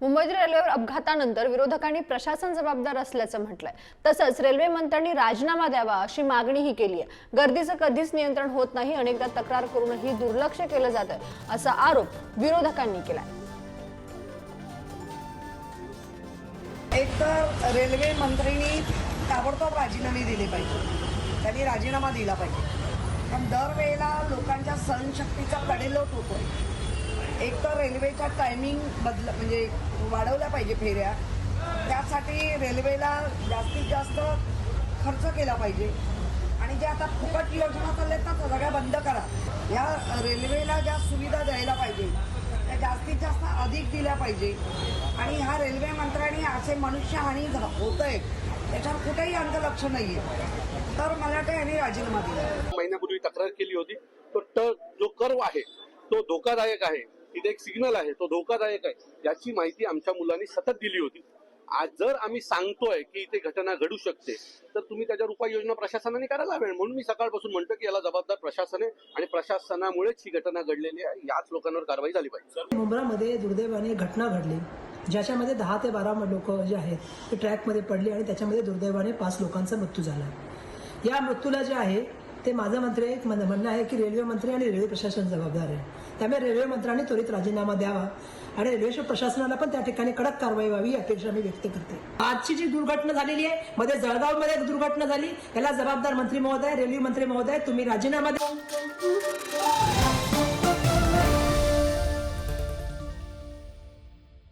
मुंबई रेल्वेवर अपघातानंतर विरोधकांनी प्रशासन जबाबदार असल्याचं म्हटलंय. तसंच रेल्वे मंत्र्यांनी राजीनामा द्यावा अशी मागणीही केली आहे गर्दीचं कधीच नियंत्रण होत नाही अनेकदा तक्रार करूनही दुर्लक्ष केलं जात असा आरोप विरोधकांनी केलाय. एक तर रेल्वे मंत्र्यांनी ताबडतोब राजीनामे दिले पाहिजे. त्यांनी राजीनामा दिला पाहिजे. पण दरवेळेला लोकांच्या सहनशक्तीचा कडेलोट होतोय. एक तर रेल्वेचा टायमिंग बदल म्हणजे वाढवल्या पाहिजे फेऱ्या. त्यासाठी रेल्वेला जास्तीत जास्त खर्च केला पाहिजे. आणि जे आता फुकट योजना चालल्यात ना त्या सगळ्या बंद करा. या रेल्वेला ज्या सुविधा द्यायला पाहिजे त्या जास्तीत जास्त अधिक दिल्या पाहिजे. आणि ह्या रेल्वे मंत्र्यांनी असे मनुष्यहानी होत आहे त्याच्यावर कुठेही आमचं लक्ष नाही आहे तर मला वाटतं यांनी राजीनामा दिला. महिन्यापूर्वी तक्रार केली होती. तो जो कर्व आहे तो धोकादायक आहे. तिथे एक सिग्नल आहे तो धोकादायक आहे. याची माहिती आमच्या मुलांनी सतत दिली होती. आज जर आम्ही सांगतोय की इथे घटना घडू शकते तर तुम्ही त्याच्यावर उपाययोजना प्रशासनाने करायला हवे. म्हणून मी सकाळपासून म्हणतो की याला जबाबदार प्रशासन आहे आणि प्रशासनामुळेच ही घटना घडलेली आहे. याच लोकांवर कारवाई झाली पाहिजे. मुंब्रामध्ये दुर्दैवाने घटना घडली ज्याच्यामध्ये दहा ते बारा लोक जे आहेत ते ट्रॅकमध्ये पडले आणि त्याच्यामध्ये दुर्दैवाने पाच लोकांचा मृत्यू झाला. या मृत्यूला जे आहे ते माझं मंत्री एक म्हणणं आहे की रेल्वे मंत्री आणि रेल्वे प्रशासन जबाबदार आहे. त्यामुळे रेल्वे मंत्र्यांनी त्वरित राजीनामा द्यावा आणि रेल्वे प्रशासनाला पण त्या ठिकाणी कडक कारवाई व्हावी अपेक्षा मी व्यक्त करते. आजची जी दुर्घटना झालेली आहे मध्ये जळगावमध्ये एक दुर्घटना झाली. याला जबाबदार मंत्री महोदय रेल्वे मंत्री महोदय तुम्ही राजीनामा द्या.